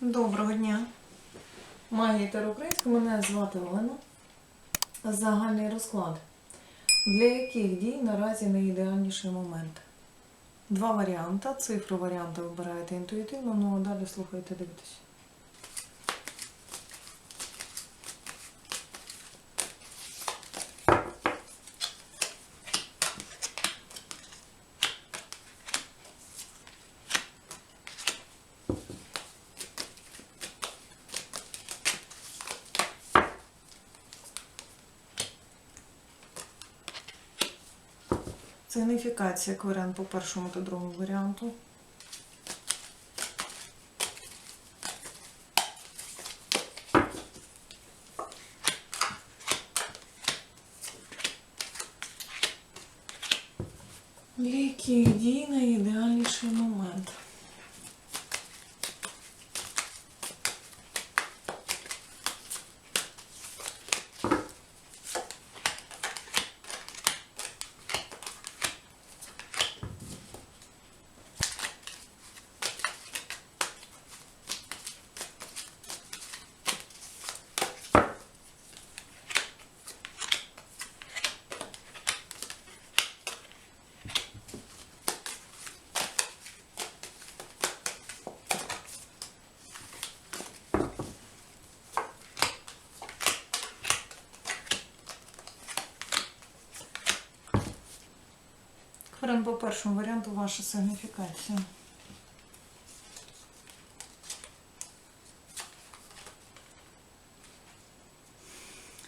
Доброго дня. Магія Таро Українська, мене звати Олена. Загальний розклад. Для яких дій наразі найідеальніший момент? Два варіанти. Цифру варіанта вибираєте інтуїтивно, ну а далі слухайте, дивитесь. Це уніфікація кварен по першому та другому варіанту. Ліки дій найідеальніший момент. Кварен по першому варіанту ваша сигніфікація.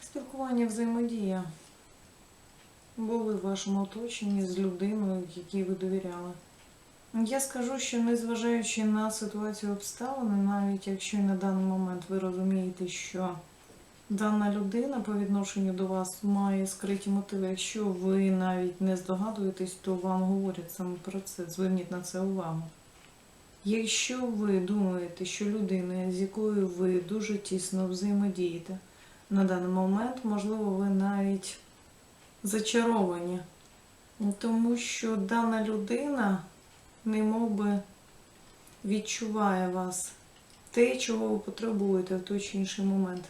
Спілкування взаємодія були в вашому оточенні з людиною, якій ви довіряли. Я скажу, що незважаючи на ситуацію обставини, навіть якщо на даний момент ви розумієте, що дана людина по відношенню до вас має скриті мотиви, якщо ви навіть не здогадуєтесь, то вам говорять саме про це. Зверніть на це увагу. Якщо ви думаєте, що людина, з якою ви дуже тісно взаємодієте, на даний момент, можливо, ви навіть зачаровані, тому що дана людина не би відчуває вас те, чого ви потребуєте в той чи інший момент.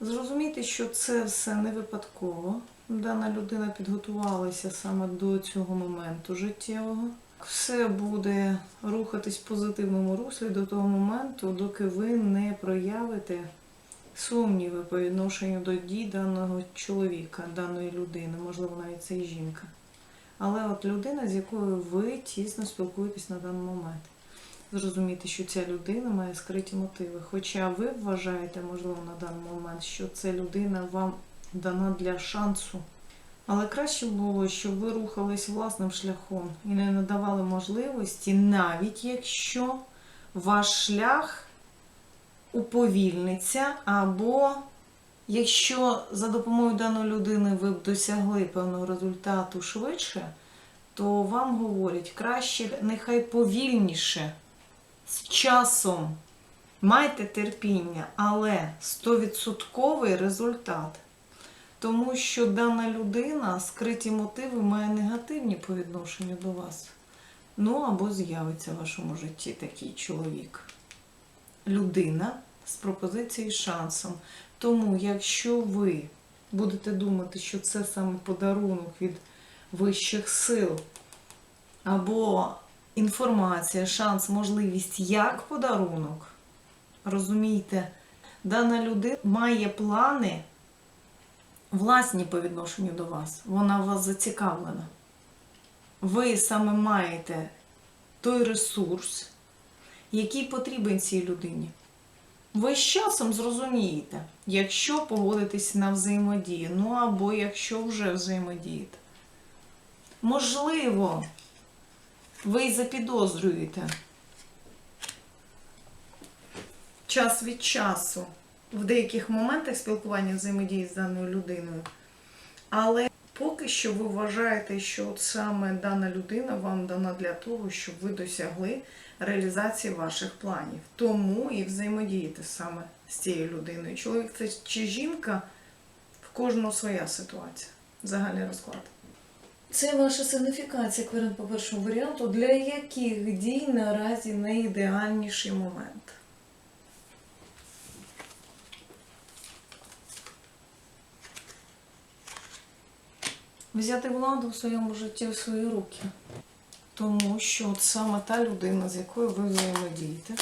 Зрозумійте, що це все не випадково. Дана людина підготувалася саме до цього моменту життєвого. Все буде рухатись в позитивному руслі до того моменту, доки ви не проявите сумніви по відношенню до дій даного чоловіка, даної людини, можливо, навіть це і жінка. Але от людина, з якою ви тісно спілкуєтесь на даний момент. Зрозуміти, що ця людина має скриті мотиви. Хоча ви вважаєте, можливо, на даний момент, що ця людина вам дана для шансу. Але краще було, щоб ви рухались власним шляхом і не надавали можливості, навіть якщо ваш шлях уповільниться, або якщо за допомогою даної людини ви б досягли певного результату швидше, то вам говорять краще, нехай повільніше, з часом. Майте терпіння, але 100% результат. Тому що дана людина скриті мотиви має негативні по відношенню до вас. Ну або з'явиться в вашому житті такий чоловік. Людина з пропозицією шансом. Тому, якщо ви будете думати, що це саме подарунок від вищих сил, або інформація, шанс, можливість як подарунок, розумієте, дана людина має плани власні по відношенню до вас. Вона вас зацікавлена. Ви саме маєте той ресурс, який потрібен цій людині. Ви з часом зрозумієте, якщо погодитесь на взаємодію, ну або якщо вже взаємодієте. Можливо, ви запідозрюєте час від часу в деяких моментах спілкування взаємодії з даною людиною. Але поки що ви вважаєте, що от саме дана людина вам дана для того, щоб ви досягли реалізації ваших планів. Тому і взаємодієте саме з цією людиною. Чоловік це чи жінка, в кожного своя ситуація. Загальний розклад. Це ваша сигніфікація кварин по першому варіанту, для яких дій наразі найідеальніший момент. Взяти владу в своєму житті в свої руки. Тому що от саме та людина, з якою ви взаємодієте,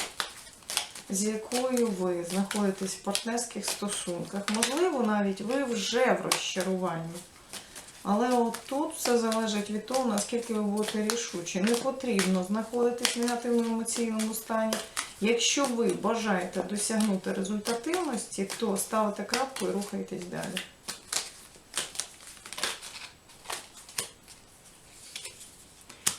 з якою ви знаходитесь в партнерських стосунках, можливо, навіть ви вже в розчаруванні. Але от тут все залежить від того, наскільки ви будете рішучі. Не потрібно знаходитись в негативному емоційному стані. Якщо ви бажаєте досягнути результативності, то ставите крапку і рухаєтесь далі.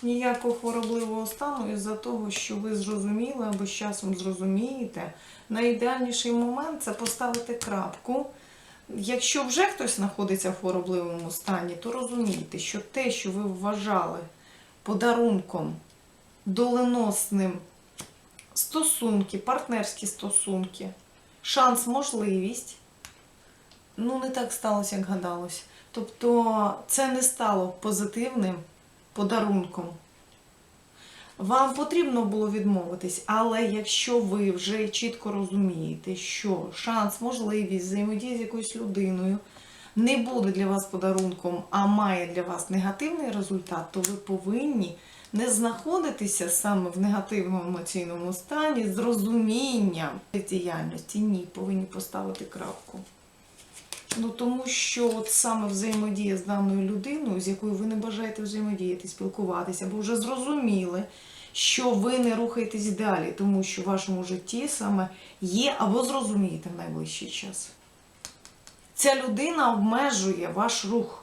Ніякого хворобливого стану із-за того, що ви зрозуміли або з часом зрозумієте. Найідеальніший момент це поставити крапку. Якщо вже хтось знаходиться в хворобливому стані, то розумійте, що те, що ви вважали подарунком, доленосним стосунки, партнерські стосунки, шанс, можливість, ну не так сталося, як гадалось. Тобто це не стало позитивним подарунком. Вам потрібно було відмовитись, але якщо ви вже чітко розумієте, що шанс, можливість взаємодії з якоюсь людиною не буде для вас подарунком, а має для вас негативний результат, то ви повинні не знаходитися саме в негативному емоційному стані з розумінням діяльності. Ні, повинні поставити крапку. Ну тому що от саме взаємодія з даною людиною, з якою ви не бажаєте взаємодіяти, спілкуватися, бо вже зрозуміли, що ви не рухаєтесь далі, тому що в вашому житті саме є або зрозумієте в найближчий час. Ця людина обмежує ваш рух.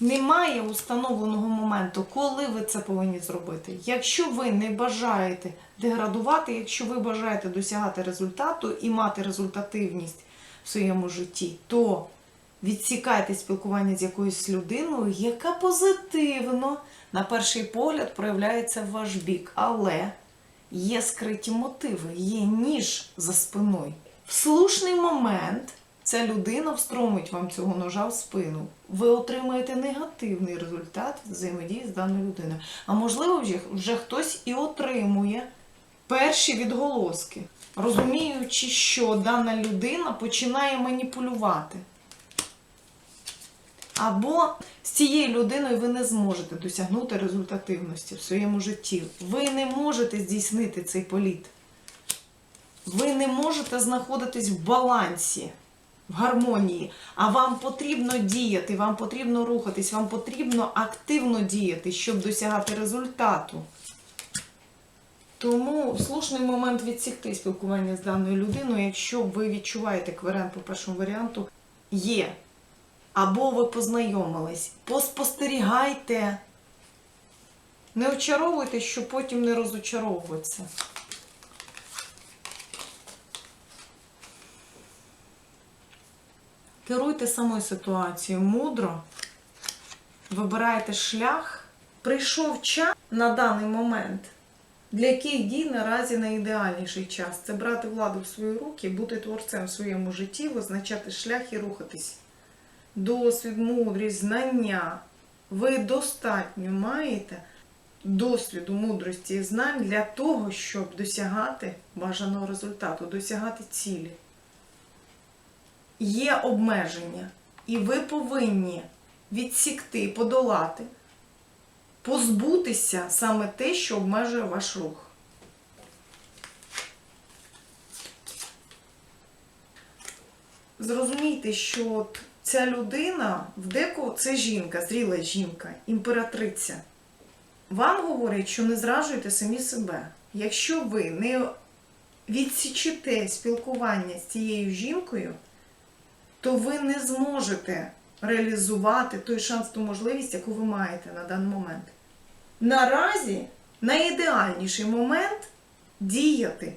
Немає установленого моменту, коли ви це повинні зробити. Якщо ви не бажаєте деградувати, якщо ви бажаєте досягати результату і мати результативність в своєму житті, то відсікайте спілкування з якоюсь людиною, яка позитивно, на перший погляд, проявляється в ваш бік. Але є скриті мотиви, є ніж за спиною. В слушний момент ця людина встромить вам цього ножа в спину. Ви отримаєте негативний результат взаємодії з даною людиною. А можливо, вже, вже хтось і отримує перші відголоски, розуміючи, що дана людина починає маніпулювати. Або з цією людиною ви не зможете досягнути результативності в своєму житті. Ви не можете здійснити цей політ. Ви не можете знаходитись в балансі, в гармонії, а вам потрібно діяти, вам потрібно рухатись, вам потрібно активно діяти, щоб досягати результату. Тому слушний момент відсікти спілкування з даною людиною, якщо ви відчуваєте кверен по першому варіанту, є. Або ви познайомились, поспостерігайте. Не очаровуйте, щоб потім не розочаровуватися. Керуйте самою ситуацією мудро, вибирайте шлях. Прийшов час на даний момент, для яких дій наразі найідеальніший час це брати владу в свої руки, бути творцем в своєму житті, визначати шлях і рухатись. Досвід, мудрість, знання. Ви достатньо маєте досвіду, мудрості і знань для того, щоб досягати бажаного результату, досягати цілі. Є обмеження, і ви повинні відсікти, подолати, позбутися саме те, що обмежує ваш рух. Зрозумійте, що ця людина в деко це жінка, зріла жінка, імператриця. Вам говорять, що не зражуєте самі себе. Якщо ви не відсічите спілкування з цією жінкою, то ви не зможете реалізувати той шанс, ту можливість, яку ви маєте на даний момент. Наразі найідеальніший момент діяти.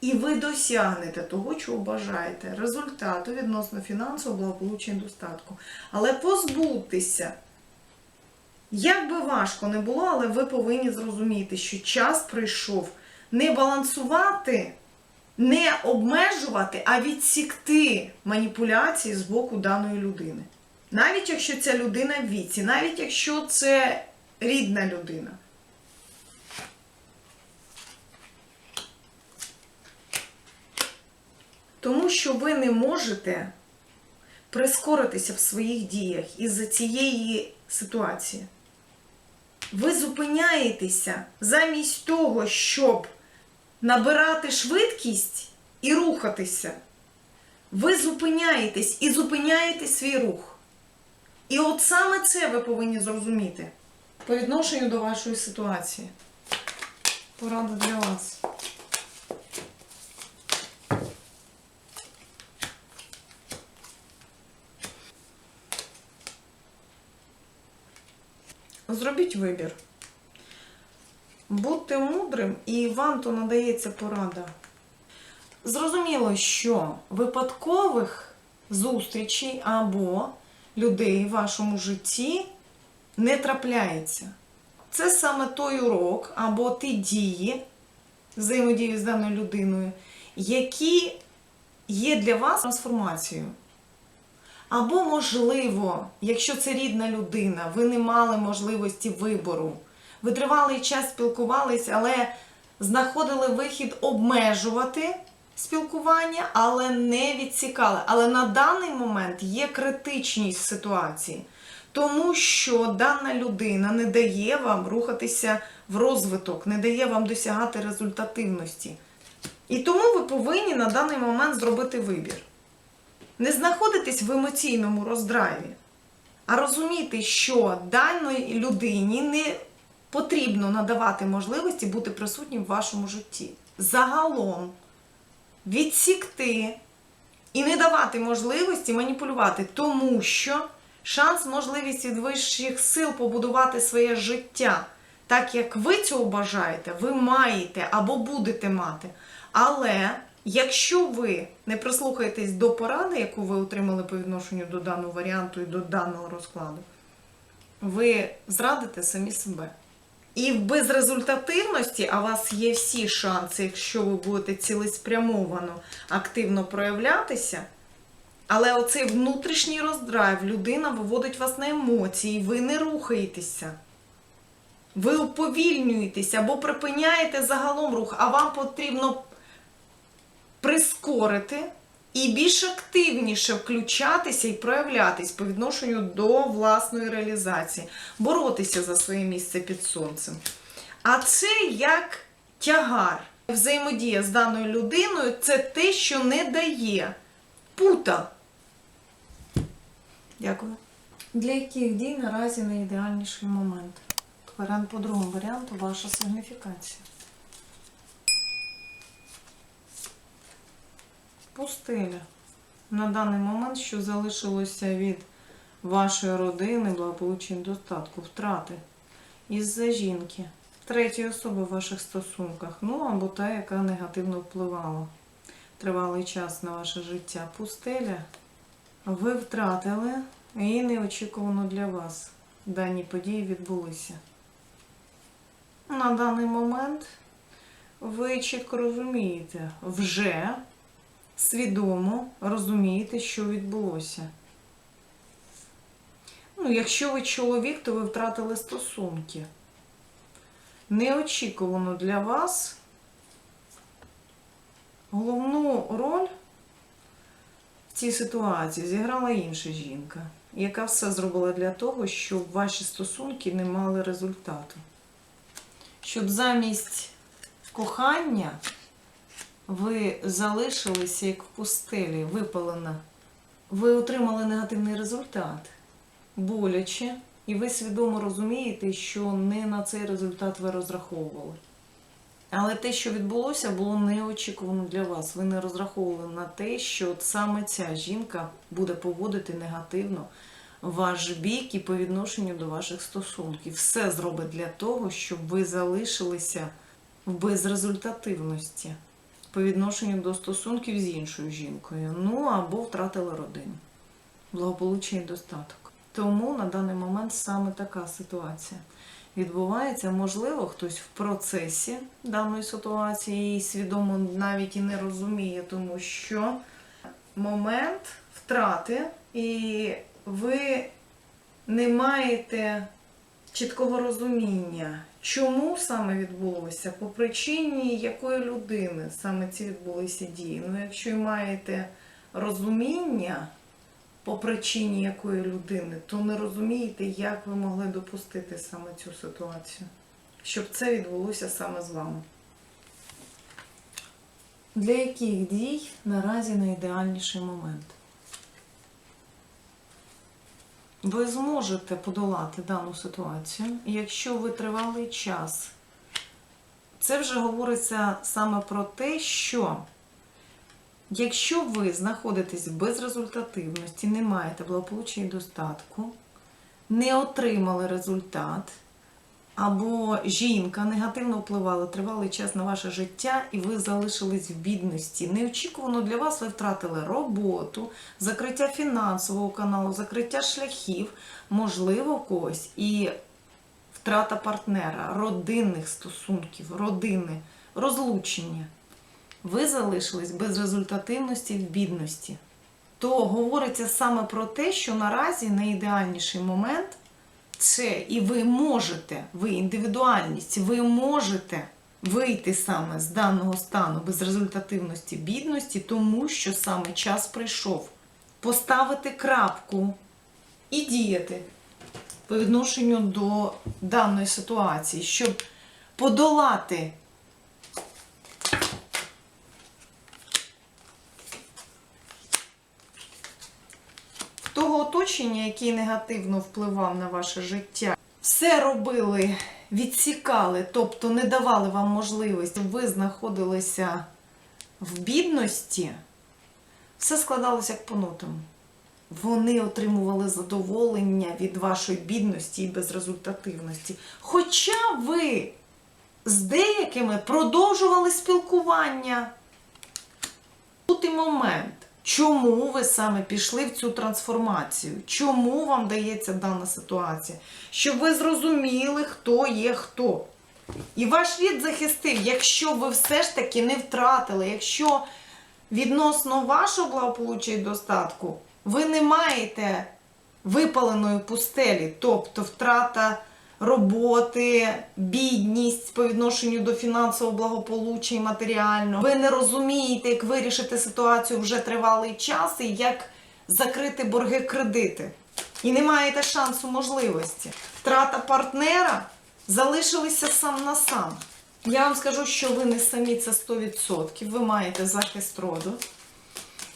І ви досягнете того, чого бажаєте, результату відносно фінансового благополуччя і достатку. Але позбутися, як би важко не було, але ви повинні зрозуміти, що час прийшов не балансувати, не обмежувати, а відсікти маніпуляції з боку даної людини. Навіть якщо ця людина в віці, навіть якщо це рідна людина. Тому що ви не можете прискоритися в своїх діях із-за цієї ситуації. Ви зупиняєтеся замість того, щоб набирати швидкість і рухатися. Ви зупиняєтесь і зупиняєте свій рух. І от саме це ви повинні зрозуміти по відношенню до вашої ситуації. Порада для вас. Зробіть вибір. Будьте мудрим і вам то надається порада. Зрозуміло, що випадкових зустрічей або людей в вашому житті не трапляється. Це саме той урок або ті дії взаємодії з даною людиною, які є для вас трансформацією. Або, можливо, якщо це рідна людина, ви не мали можливості вибору. Ви тривалий час спілкувалися, але знаходили вихід обмежувати спілкування, але не відсікали. Але на даний момент є критичність ситуації, тому що дана людина не дає вам рухатися в розвиток, не дає вам досягати результативності. І тому ви повинні на даний момент зробити вибір. Не знаходитись в емоційному роздраві, а розуміти, що даній людині не потрібно надавати можливості бути присутнім в вашому житті. Загалом відсікти і не давати можливості маніпулювати, тому що шанс, можливість від вищих сил побудувати своє життя так, як ви цього бажаєте, ви маєте або будете мати. Але якщо ви не прислухаєтесь до поради, яку ви отримали по відношенню до даного варіанту і до даного розкладу, ви зрадите самі себе. І в безрезультативності, а у вас є всі шанси, якщо ви будете цілеспрямовано активно проявлятися, але оцей внутрішній роздрайв, людина виводить вас на емоції, ви не рухаєтеся. Ви уповільнюєтеся або припиняєте загалом рух, а вам потрібно прискорити і більш активніше включатися і проявлятись по відношенню до власної реалізації, боротися за своє місце під сонцем. А це як тягар. Взаємодія з даною людиною це те, що не дає пута. Дякую. Для яких дій наразі найідеальніший момент? Варіант по другому варіанту ваша сигніфікація. Пустеля. На даний момент, що залишилося від вашої родини, благополуччя достатку, втрати із-за жінки, третьої особи в ваших стосунках, ну або та, яка негативно впливала тривалий час на ваше життя. Пустеля. Ви втратили і неочікувано для вас дані події відбулися. На даний момент ви чітко розумієте, вже свідомо розумієте, що відбулося. Ну, якщо ви чоловік, то ви втратили стосунки. Неочікувано для вас головну роль цій ситуації зіграла інша жінка, яка все зробила для того, щоб ваші стосунки не мали результату. Щоб замість кохання ви залишилися як в пустелі, випалена. Ви отримали негативний результат, боляче, і ви свідомо розумієте, що не на цей результат ви розраховували. Але те, що відбулося, було неочікувано для вас. Ви не розраховували на те, що саме ця жінка буде поводити негативно ваш бік і по відношенню до ваших стосунків. Все зробить для того, щоб ви залишилися в безрезультативності по відношенню до стосунків з іншою жінкою. Ну або втратили родину, благополуччя і достаток. Тому на даний момент саме така ситуація відбувається. Можливо, хтось в процесі даної ситуації і свідомо навіть і не розуміє, тому що момент втрати, і ви не маєте чіткого розуміння, чому саме відбулося, по причині якої людини саме ці відбулися дії. Ну, якщо і маєте розуміння, по причині якої людини, то не розумієте, як ви могли допустити саме цю ситуацію, щоб це відбулося саме з вами. Для яких дій наразі найідеальніший момент? Ви зможете подолати дану ситуацію, якщо ви тривалий час. Це вже говориться саме про те, що якщо ви знаходитесь в безрезультативності, не маєте благополуччя і достатку, не отримали результат, або жінка негативно впливала тривалий час на ваше життя, і ви залишились в бідності. Неочікувано для вас ви втратили роботу, закриття фінансового каналу, закриття шляхів, можливо, когось і втрата партнера, родинних стосунків, родини, розлучення. Ви залишились без результативності в бідності. То говориться саме про те, що наразі найідеальніший момент це і ви можете, ви індивідуальність, ви можете вийти саме з даного стану безрезультативності бідності, тому що саме час прийшов поставити крапку і діяти по відношенню до даної ситуації, щоб подолати того оточення, яке негативно впливав на ваше життя, все робили, відсікали, тобто не давали вам можливості, ви знаходилися в бідності, все складалося як по нотам. Вони отримували задоволення від вашої бідності і безрезультативності. Хоча ви з деякими продовжували спілкування. Тут і момент, чому ви саме пішли в цю трансформацію, чому вам дається дана ситуація, щоб ви зрозуміли, хто є хто. І ваш рід захистив, якщо ви все ж таки не втратили, якщо відносно вашого благополуччя і достатку ви не маєте випаленої пустелі, тобто втрата роботи, бідність по відношенню до фінансового благополуччя і матеріального. Ви не розумієте, як вирішити ситуацію вже тривалий час і як закрити борги кредити. І не маєте шансу можливості. Втрата партнера залишилися сам на сам. Я вам скажу, що ви не самі це 100%. Ви маєте захист роду.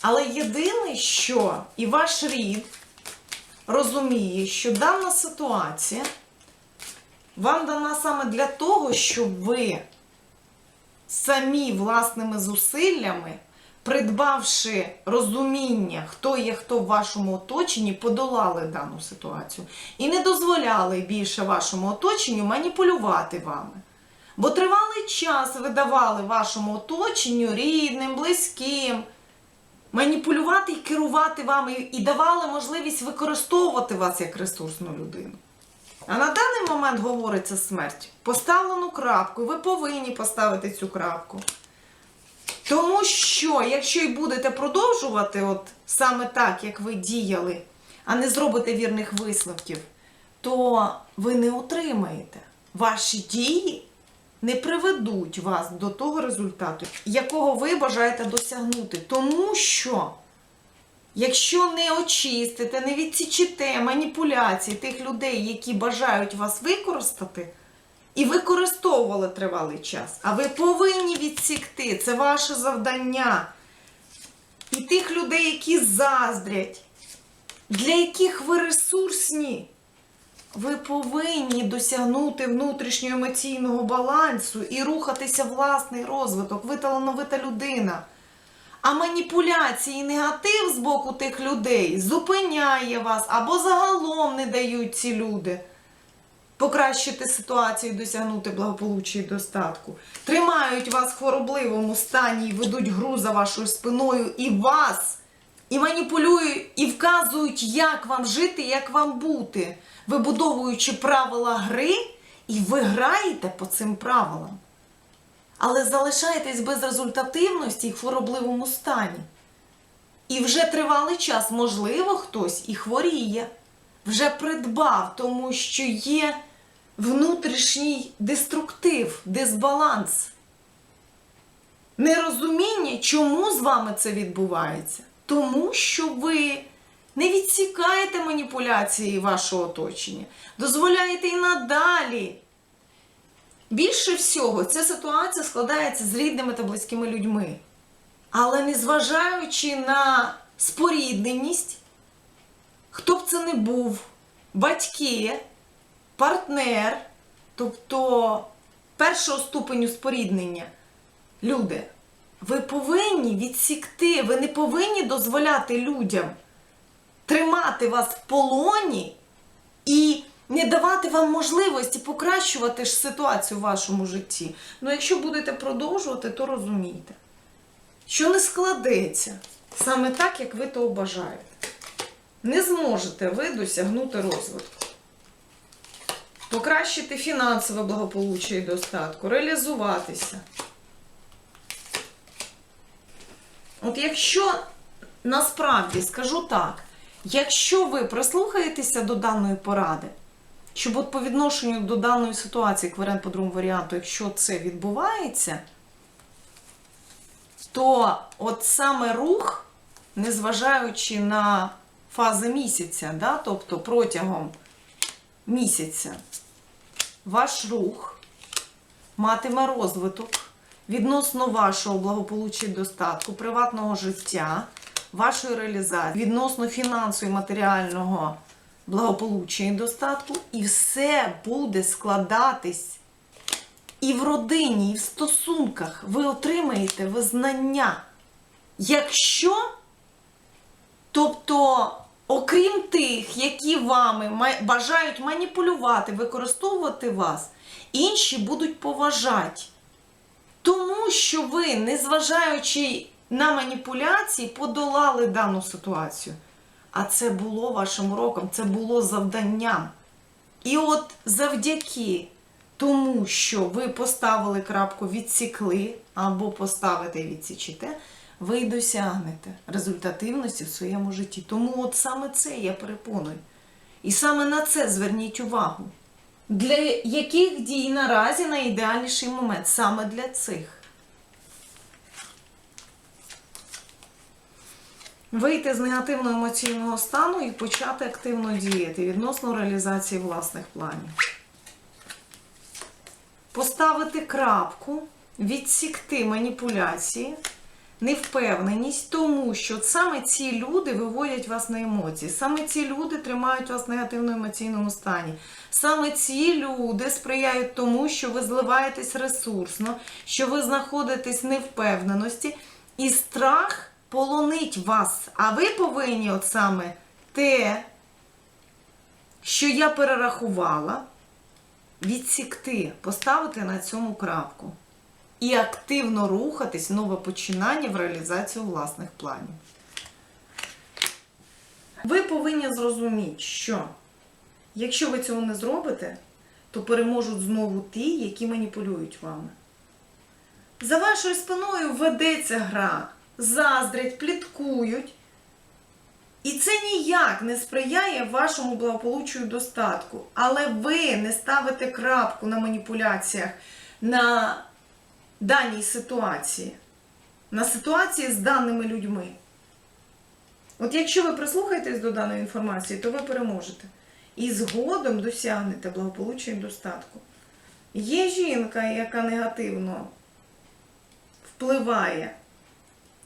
Але єдине, що і ваш рід розуміє, що дана ситуація вам дана саме для того, щоб ви самі власними зусиллями, придбавши розуміння, хто є хто в вашому оточенні, подолали дану ситуацію. І не дозволяли більше вашому оточенню маніпулювати вами. Бо тривалий час ви давали вашому оточенню, рідним, близьким, маніпулювати і керувати вами, і давали можливість використовувати вас як ресурсну людину. А на даний момент говориться смерть. Поставлену крапку, ви повинні поставити цю крапку. Тому що, якщо і будете продовжувати, от саме так, як ви діяли, а не зробите вірних висновків, то ви не отримаєте. Ваші дії не приведуть вас до того результату, якого ви бажаєте досягнути. Тому що, якщо не очистите, не відсічите маніпуляції тих людей, які бажають вас використати, і використовували тривалий час, а ви повинні відсікти, це ваше завдання. І тих людей, які заздрять, для яких ви ресурсні. Ви повинні досягнути внутрішнього емоційного балансу і рухатися власний розвиток. Ви талановита людина. А маніпуляції негатив з боку тих людей зупиняє вас або загалом не дають ці люди покращити ситуацію, досягнути благополуччя і достатку. Тримають вас в хворобливому стані і ведуть гру за вашою спиною і вас, і маніпулюють, і вказують, як вам жити, як вам бути, вибудовуючи правила гри, і ви граєте по цим правилам. Але залишаєтесь без результативності і хворобливому стані. І вже тривалий час, можливо, хтось і хворіє, вже придбав, тому що є внутрішній деструктив, дисбаланс. Нерозуміння, чому з вами це відбувається? Тому що ви Не відсікаєте маніпуляції вашого оточення, дозволяєте і надалі. Більше всього, ця ситуація складається з рідними та близькими людьми. Але незважаючи на спорідненість, хто б це не був, батьки, партнер, тобто першого ступеню споріднення, люди, ви повинні відсікти, ви не повинні дозволяти людям тримати вас в полоні не давати вам можливості покращувати ж ситуацію в вашому житті. Ну, якщо будете продовжувати, то розумійте, що не складеться саме так, як ви того бажаєте. Не зможете ви досягнути розвитку. Покращити фінансове благополуччя і достатку, реалізуватися. От якщо насправді скажу так, якщо ви прислухаєтеся до даної поради, щоб от по відношенню до даної ситуації, як по другому варіанту, якщо це відбувається, то от саме рух, незважаючи на фази місяця, да, тобто протягом місяця, ваш рух матиме розвиток відносно вашого благополуччя і достатку, приватного життя, вашої реалізації, відносно фінансового і матеріального благополуччя і достатку, і все буде складатись і в родині, і в стосунках. Ви отримаєте визнання. Якщо, тобто, окрім тих, які вами бажають маніпулювати, використовувати вас, інші будуть поважати. Тому що ви, незважаючи на маніпуляції, подолали дану ситуацію. А це було вашим уроком, це було завданням. І от завдяки тому, що ви поставили крапку, відсікли, або поставите і відсічите, ви досягнете результативності в своєму житті. Тому от саме це я переконую. І саме на це зверніть увагу. Для яких дій наразі найідеальніший момент? Саме для цих. Вийти з негативного емоційного стану і почати активно діяти відносно реалізації власних планів. Поставити крапку, відсікти маніпуляції, невпевненість, тому що саме ці люди виводять вас на емоції, саме ці люди тримають вас в негативному емоційному стані. Саме ці люди сприяють тому, що ви зливаєтесь ресурсно, що ви знаходитесь в невпевненості, і страх полонить вас. А ви повинні, от саме те, що я перерахувала, відсікти, поставити на цьому крапку і активно рухатись нове починання в реалізацію власних планів. Ви повинні зрозуміти, що якщо ви цього не зробите, то переможуть знову ті, які маніпулюють вами. За вашою спиною ведеться гра, заздрять, пліткують. І це ніяк не сприяє вашому благополуччю і достатку. Але ви не ставите крапку на маніпуляціях на даній ситуації, на ситуації з даними людьми. От якщо ви прислухаєтесь до даної інформації, то ви переможете. І згодом досягнете благополуччя і достатку. Є жінка, яка негативно впливає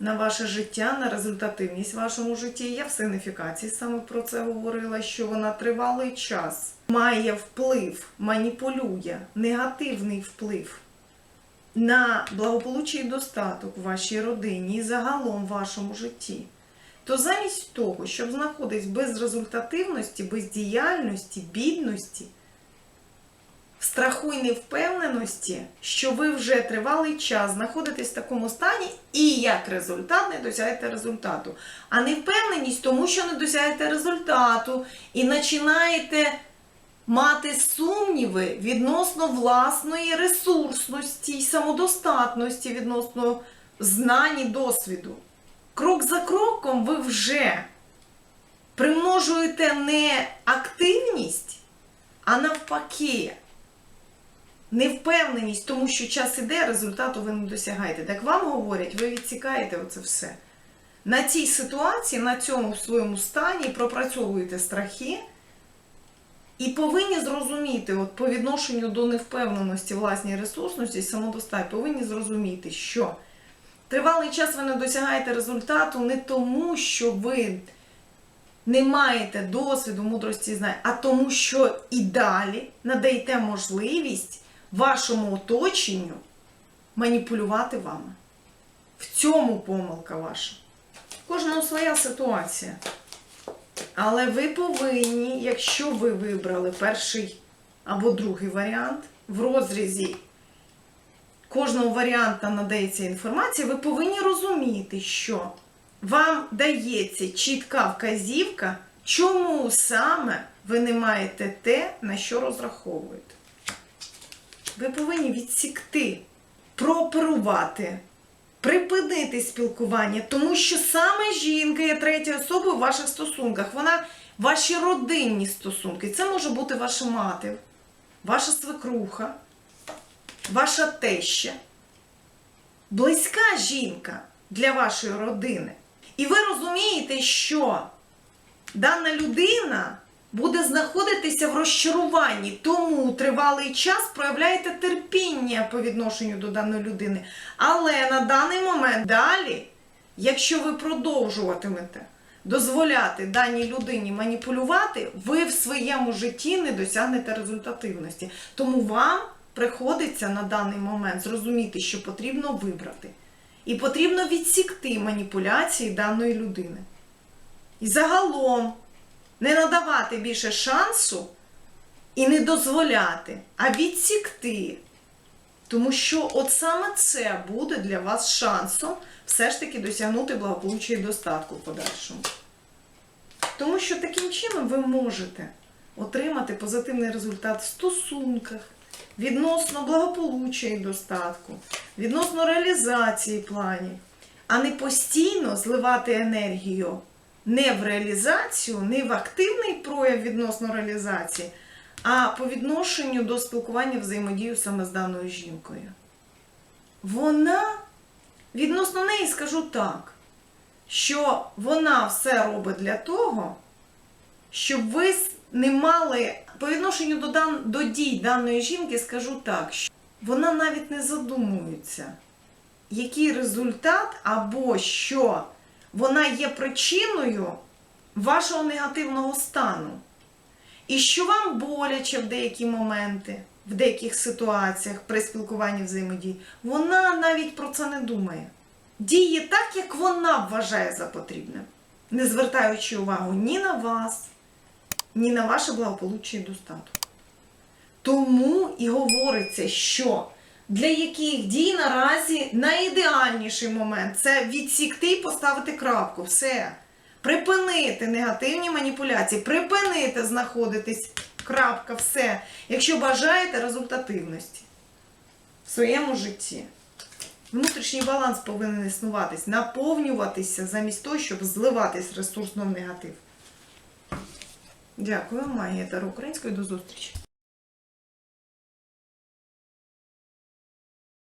на ваше життя, на результативність в вашому житті. Я в сигніфікації саме про це говорила, що вона тривалий час має вплив, маніпулює, негативний вплив на благополуччя і достаток в вашій родині і загалом в вашому житті. То замість того, щоб знаходитись без результативності, бездіяльності, бідності, в страху і невпевненості, що ви вже тривалий час знаходитесь в такому стані і як результат не досягаєте результату. А невпевненість тому, що не досягаєте результату і починаєте мати сумніви відносно власної ресурсності і самодостатності відносно знань і досвіду. Крок за кроком ви вже примножуєте не активність, а навпаки невпевненість, тому що час іде, результату ви не досягаєте. Так вам говорять, ви відсікаєте оце все. на цій ситуації, на цьому своєму стані, пропрацьовуєте страхи. І повинні зрозуміти, от по відношенню до невпевненості власній ресурсності, самодостатньо, повинні зрозуміти, що тривалий час ви не досягаєте результату не тому, що ви не маєте досвіду, мудрості знань, а тому, що і далі надаєте можливість вашому оточенню маніпулювати вами. В цьому помилка ваша. Кожного своя ситуація. Але ви повинні, якщо ви вибрали перший або другий варіант, в розрізі кожного варіанта надається інформація, ви повинні розуміти, що вам дається чітка вказівка, чому саме ви не маєте те, на що розраховуєте. Ви повинні відсікти, прооперувати, припинити спілкування, тому що саме жінка є третьою особою в ваших стосунках. Вона ваші родинні стосунки. Це може бути ваша мати, ваша свекруха, ваша теща, близька жінка для вашої родини. І ви розумієте, що дана людина буде знаходитися в розчаруванні, тому тривалий час проявляєте терпіння по відношенню до даної людини. Але на даний момент далі, якщо ви продовжуватимете дозволяти даній людині маніпулювати, ви в своєму житті не досягнете результативності. Тому вам приходиться на даний момент зрозуміти, що потрібно вибрати. І потрібно відсікти маніпуляції даної людини. І загалом не надавати більше шансу і не дозволяти, а відсікти. Тому що от саме це буде для вас шансом все ж таки досягнути благополуччя і достатку в подальшому. Тому що таким чином ви можете отримати позитивний результат в стосунках, відносно благополуччя і достатку, відносно реалізації планів, а не постійно зливати енергію не в реалізацію, не в активний прояв відносно реалізації, а по відношенню до спілкування взаємодію саме з даною жінкою. Вона, відносно неї скажу так, що вона все робить для того, щоб ви не мали по відношенню до, дан, до дій даної жінки, скажу так, що вона навіть не задумується, який результат або що вона є причиною вашого негативного стану. І що вам боляче в деякі моменти, в деяких ситуаціях при спілкуванні взаємодії, вона навіть про це не думає. Діє так, як вона вважає за потрібне, не звертаючи увагу ні на вас, ні на ваше благополуччя і достаток. Тому і говориться, що для яких дій наразі найідеальніший момент це відсікти і поставити крапку. Все. Припинити негативні маніпуляції, припинити знаходитись крапка, все. Якщо бажаєте результативності в своєму житті. Внутрішній баланс повинен існуватись, наповнюватися замість того, щоб зливатись ресурсно в негатив. Дякую, Магія Таро Української. До зустрічі!